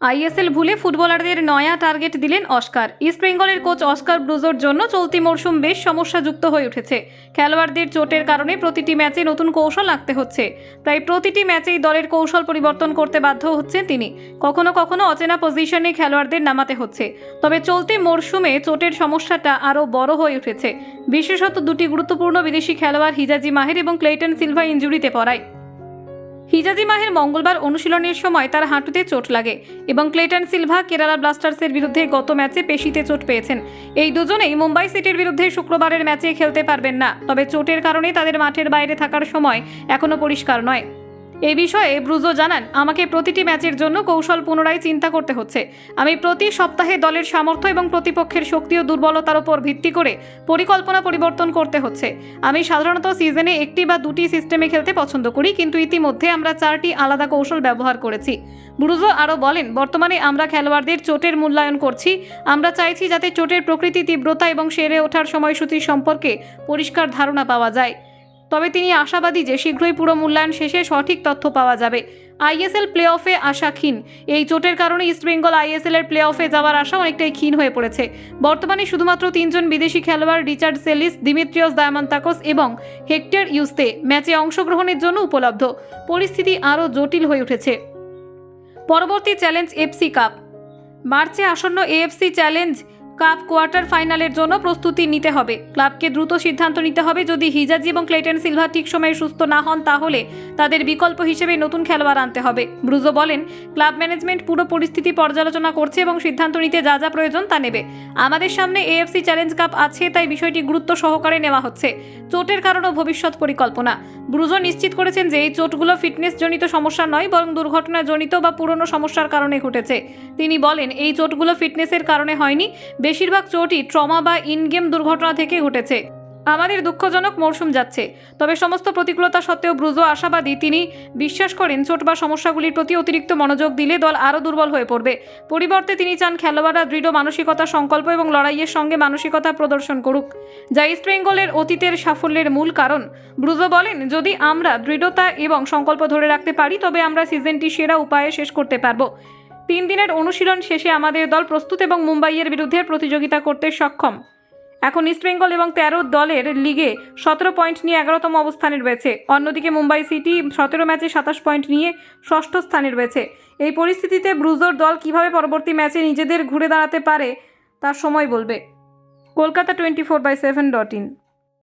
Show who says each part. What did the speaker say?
Speaker 1: ISL ভুলে ফুটবলারদের নয়া টার্গেট দিলেন অস্কার। ইস্ট বেঙ্গলের কোচ অস্কার ব্রুজোর জন্য চলতি মরশুম বেশ সমস্যাযুক্ত হয়ে উঠেছে। খেলোয়াড়দের চোটের কারণে প্রতিটি ম্যাচে নতুন কৌশল আঁকতে হচ্ছে। প্রায় প্রতিটি ম্যাচেই দলের কৌশল পরিবর্তন করতে বাধ্য হচ্ছেন তিনি। কখনো কখনো অচেনা পজিশনে খেলোয়াড়দের নামাতে হচ্ছে। তবে চলতি মরশুমে চোটের সমস্যাটা আরও বড় হয়ে উঠেছে। বিশেষত দুটি গুরুত্বপূর্ণ বিদেশি খেলোয়াড় হিজাজি মাহের এবং ক্লেটন সিলভা ইঞ্জুরিতে পড়ায়। হিজাজি মাহের মঙ্গলবার অনুশীলনের সময় তার হাঁটুতে চোট লাগে এবং ক্লেটন সিলভা কেরালা ব্লাস্টার্সের বিরুদ্ধে গত ম্যাচে পেশিতে চোট পেয়েছেন। এই দুজনেই মুম্বাই সিটির বিরুদ্ধে শুক্রবারের ম্যাচে খেলতে পারবেন না, তবে চোটের কারণে তাদের মাঠের বাইরে থাকার সময় এখনও পরিষ্কার নয়। এ বিষয়ে ব্রুজো জানান, আমাকে প্রতিটি ম্যাচের জন্য কৌশল পুনরায় চিন্তা করতে হচ্ছে। আমি প্রতি সপ্তাহে দলের সামর্থ্য এবং প্রতিপক্ষের শক্তি ও দুর্বলতার উপর ভিত্তি করে পরিকল্পনা পরিবর্তন করতে হচ্ছে। আমি সাধারণত সিজনে একটি বা দুটি সিস্টেমে খেলতে পছন্দ করি, কিন্তু ইতিমধ্যে আমরা চারটি আলাদা কৌশল ব্যবহার করেছি। ব্রুজো আরও বলেন, বর্তমানে আমরা খেলোয়াড়দের চোটের মূল্যায়ন করছি। আমরা চাইছি যাতে চোটের প্রকৃতি, তীব্রতা এবং সেরে ওঠার সময়সূচি সম্পর্কে পরিষ্কার ধারণা পাওয়া যায়। তবে তিনি আশাবাদী যে শীঘ্রই পুরো মূল্যায়ন শেষে সঠিক তথ্য পাওয়া যাবে। আইএসএল প্লে অফে আশা ক্ষীণ। এই চোটের কারণে ইস্টবেঙ্গল আইএসএল এর প্লে অফে যাওয়ার আশা অনেকটাই ক্ষীণ হয়ে পড়েছে। বর্তমানে শুধুমাত্র তিনজন বিদেশি খেলোয়াড় রিচার্ড সেলিস, দিমিত্রিয়স দায়ামান্তাকোস এবং হেক্টর ইউস্তে ম্যাচে অংশগ্রহণের জন্য উপলব্ধ। পরিস্থিতি আরও জটিল হয়ে উঠেছে। পরবর্তী চ্যালেঞ্জ এফসি কাপ। মার্চে আসন্ন এএফসি চ্যালেঞ্জ কাপ কোয়ার্টার ফাইনালের জন্য প্রস্তুতি নিতে হবে। ক্লাবকে দ্রুত সিদ্ধান্ত নিতে হবে। যদি হিজাজি এবং ক্লেটন সিলভা ঠিক সময়ে সুস্থ না হন, তাহলে তাদের বিকল্প হিসেবে নতুন খেলোয়াড় আনতে হবে। ব্রুজো বলেন, ক্লাব ম্যানেজমেন্ট পুরো পরিস্থিতি পর্যালোচনা করছে এবং সিদ্ধান্ত নিতে যা যা প্রয়োজন তা নেবে। আমাদের সামনে এএফসি চ্যালেঞ্জ কাপ আছে, তাই বিষয়টি গুরুত্ব সহকারে নেওয়া হচ্ছে। চোটের কারণও ভবিষ্যৎ পরিকল্পনা। ব্রুজো নিশ্চিত করেছেন যে এই চোটগুলো ফিটনেস জনিত সমস্যা নয়, বরং দুর্ঘটনাজনিত বা পুরনো সমস্যার কারণে ঘটেছে। তিনি বলেন, এই চোটগুলো ফিটনেসের কারণে হয়নি। বেশিরভাগ চোটই ট্রমা বা ইনগেম দুর্ঘটনা থেকে ঘটেছে। আমাদের দুঃখজনক মরশুম যাচ্ছে। তবে সমস্ত প্রতিকূলতা সত্ত্বেও ব্রুজো আশাবাদী তিনি বিশ্বাস করেন, চোট বা সমস্যাগুলির প্রতি অতিরিক্ত মনোযোগ দিলে দল আরও দুর্বল হয়ে পড়বে। পরিবর্তে তিনি চান খেলোয়াড়রা দৃঢ় মানসিকতা, সংকল্প এবং লড়াইয়ের সঙ্গে মানসিকতা প্রদর্শন করুক। যা ইস্ট বেঙ্গলের অতীতের সাফল্যের মূল কারণ। ব্রুজো বলেন, যদি আমরা দৃঢ়তা এবং সংকল্প ধরে রাখতে পারি, তবে আমরা সিজনটি সেরা উপায়ে শেষ করতে পারব। তিন দিনের অনুশীলন শেষে আমাদের দল প্রস্তুত এবং মুম্বাইয়ের বিরুদ্ধে প্রতিযোগিতা করতে সক্ষম। এখন ইস্টবেঙ্গল এবং তেরো দলের লিগে সতেরো পয়েন্ট নিয়ে এগারোতম অবস্থানে রয়েছে। অন্যদিকে মুম্বাই সিটি সতেরো ম্যাচে সাতাশ পয়েন্ট নিয়ে ষষ্ঠ স্থানে রয়েছে। এই পরিস্থিতিতে ব্রুজোর দল কীভাবে পরবর্তী ম্যাচে নিজেদের ঘুরে দাঁড়াতে পারে, তার সময় বলবে। Kolkata twenty four by seven dot in.